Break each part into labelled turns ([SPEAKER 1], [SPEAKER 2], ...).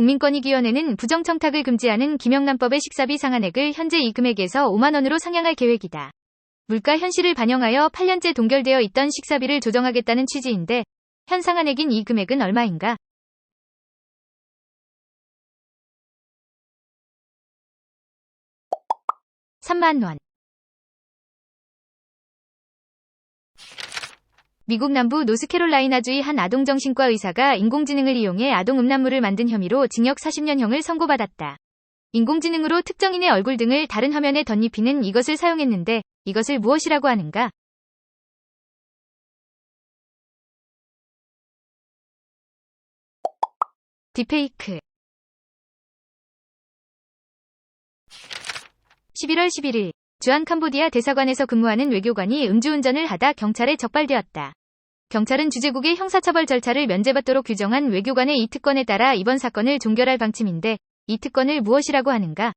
[SPEAKER 1] 국민권익위원회는 부정청탁을 금지하는 김영란법의 식사비 상한액을 현재 이 금액에서 5만원으로 상향할 계획이다. 물가 현실을 반영하여 8년째 동결되어 있던 식사비를 조정하겠다는 취지인데 현 상한액인 이 금액은 얼마인가? (3만 원) 미국 남부 노스캐롤라이나주의 한 아동정신과 의사가 인공지능을 이용해 아동 음란물을 만든 혐의로 징역 40년형을 선고받았다. 인공지능으로 특정인의 얼굴 등을 다른 화면에 덧입히는 이것을 사용했는데 이것을 무엇이라고 하는가? 디페이크 11월 11일 주한 캄보디아 대사관에서 근무하는 외교관이 음주운전을 하다 경찰에 적발되었다. 경찰은 주재국의 형사처벌 절차를 면제받도록 규정한 외교관의 이 특권에 따라 이번 사건을 종결할 방침인데 이 특권을 무엇이라고 하는가?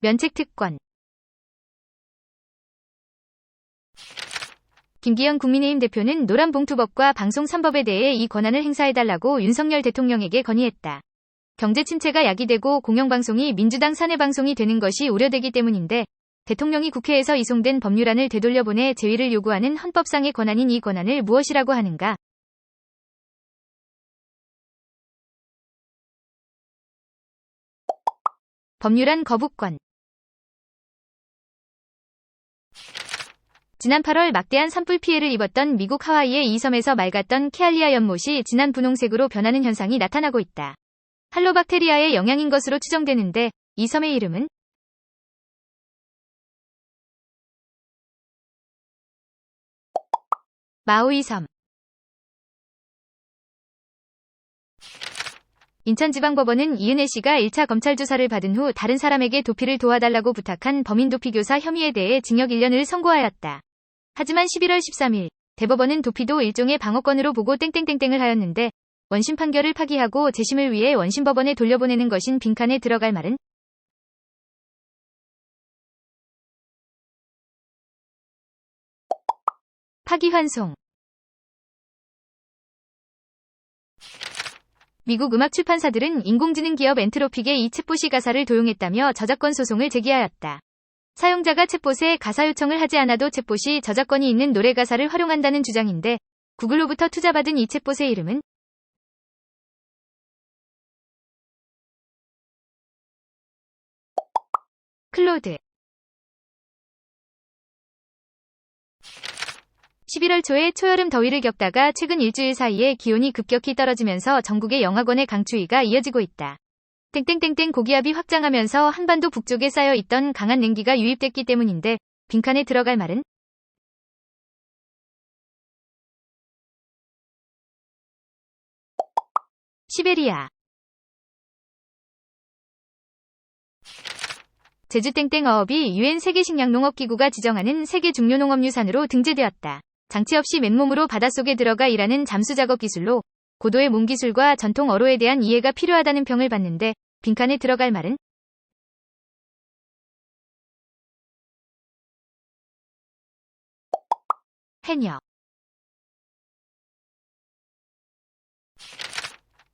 [SPEAKER 1] 면책특권 김기현 국민의힘 대표는 노란봉투법과 방송 3법에 대해 이 권한을 행사해달라고 윤석열 대통령에게 건의했다. 경제 침체가 야기되고 공영방송이 민주당 사내방송이 되는 것이 우려되기 때문인데 대통령이 국회에서 이송된 법률안을 되돌려보내 제위를 요구하는 헌법상의 권한인 이 권한을 무엇이라고 하는가? 법률안 거부권 지난 8월 막대한 산불 피해를 입었던 미국 하와이의 이 섬에서 맑았던 케알리아 연못이 진한 분홍색으로 변하는 현상이 나타나고 있다. 할로박테리아의 영향인 것으로 추정되는데 이 섬의 이름은 마우이 섬 인천지방법원은 이은혜 씨가 1차 검찰 조사를 받은 후 다른 사람에게 도피를 도와달라고 부탁한 범인 도피교사 혐의에 대해 징역 1년을 선고하였다. 하지만 11월 13일 대법원은 도피도 일종의 방어권으로 보고 땡땡땡땡을 하였는데 원심 판결을 파기하고 재심을 위해 원심법원에 돌려보내는 것인 빈칸에 들어갈 말은? 파기환송. 미국 음악 출판사들은 인공지능 기업 엔트로픽의 이 챗봇이 가사를 도용했다며 저작권 소송을 제기하였다. 사용자가 챗봇에 가사 요청을 하지 않아도 챗봇이 저작권이 있는 노래 가사를 활용한다는 주장인데 구글로부터 투자받은 이 챗봇의 이름은 클로드. 11월 초에 초여름 더위를 겪다가 최근 일주일 사이에 기온이 급격히 떨어지면서 전국의 영하권의 강추위가 이어지고 있다. 땡땡땡땡 고기압이 확장하면서 한반도 북쪽에 쌓여 있던 강한 냉기가 유입됐기 때문인데 빈칸에 들어갈 말은? 시베리아 제주땡땡 어업이 유엔 세계식량농업기구가 지정하는 세계 중요농업유산으로 등재되었다. 장치 없이 맨몸으로 바닷속에 들어가 일하는 잠수 작업 기술로 고도의 몸 기술과 전통 어로에 대한 이해가 필요하다는 평을 받는데 빈칸에 들어갈 말은? 해녀.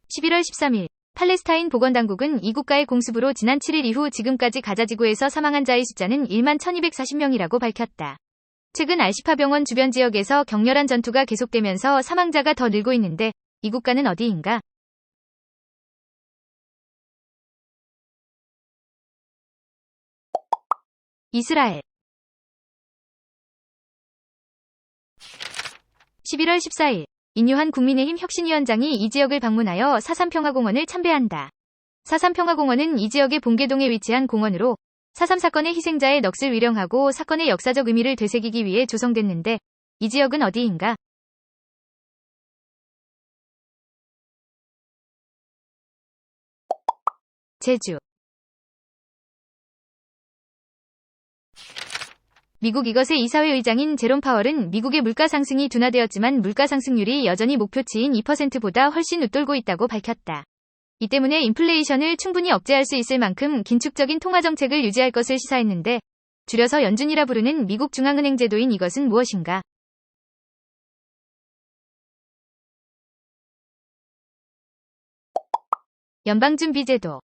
[SPEAKER 1] 11월 13일 팔레스타인 보건당국은 이 국가의 공습으로 지난 7일 이후 지금까지 가자지구에서 사망한 자의 숫자는 1만 1240명이라고 밝혔다. 최근 알시파 병원 주변 지역에서 격렬한 전투가 계속되면서 사망자가 더 늘고 있는데 이 국가는 어디인가? 이스라엘 11월 14일 인유한 국민의힘 혁신위원장이 이 지역을 방문하여 사삼평화공원을 참배한다. 사삼평화공원은 이 지역의 봉계동에 위치한 공원으로 4.3 사건의 희생자의 넋을 위령하고 사건의 역사적 의미를 되새기기 위해 조성됐는데 이 지역은 어디인가? 제주 미국 이것의 이사회 의장인 제롬 파월은 미국의 물가 상승이 둔화되었지만 물가 상승률이 여전히 목표치인 2%보다 훨씬 웃돌고 있다고 밝혔다. 이 때문에 인플레이션을 충분히 억제할 수 있을 만큼 긴축적인 통화 정책을 유지할 것을 시사했는데 줄여서 연준이라 부르는 미국 중앙은행 제도인 이것은 무엇인가? 연방준비제도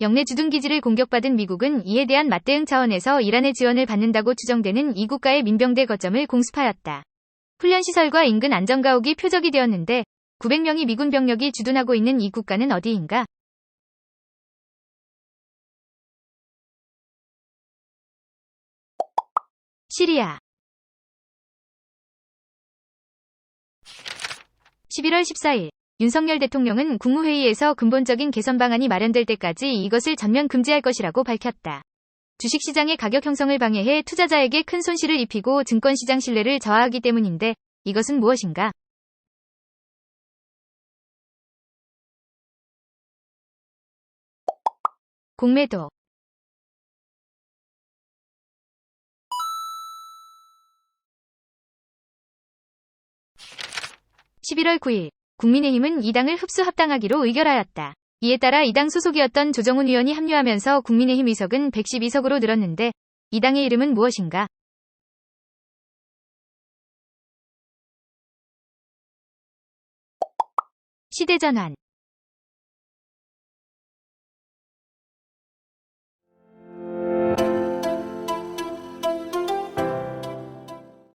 [SPEAKER 1] 영내 주둔기지를 공격받은 미국은 이에 대한 맞대응 차원에서 이란의 지원을 받는다고 추정되는 이 국가의 민병대 거점을 공습하였다. 훈련시설과 인근 안전가옥이 표적이 되었는데 900명이 미군 병력이 주둔하고 있는 이 국가는 어디인가? 시리아 11월 14일 윤석열 대통령은 국무회의에서 근본적인 개선 방안이 마련될 때까지 이것을 전면 금지할 것이라고 밝혔다. 주식시장의 가격 형성을 방해해 투자자에게 큰 손실을 입히고 증권시장 신뢰를 저하하기 때문인데 이것은 무엇인가? 공매도 (11월 9일) 국민의힘은 이 당을 흡수 합당하기로 의결하였다. 이에 따라 이 당 소속이었던 조정훈 의원이 합류하면서 국민의힘 의석은 112석으로 늘었는데 이 당의 이름은 무엇인가? 시대전환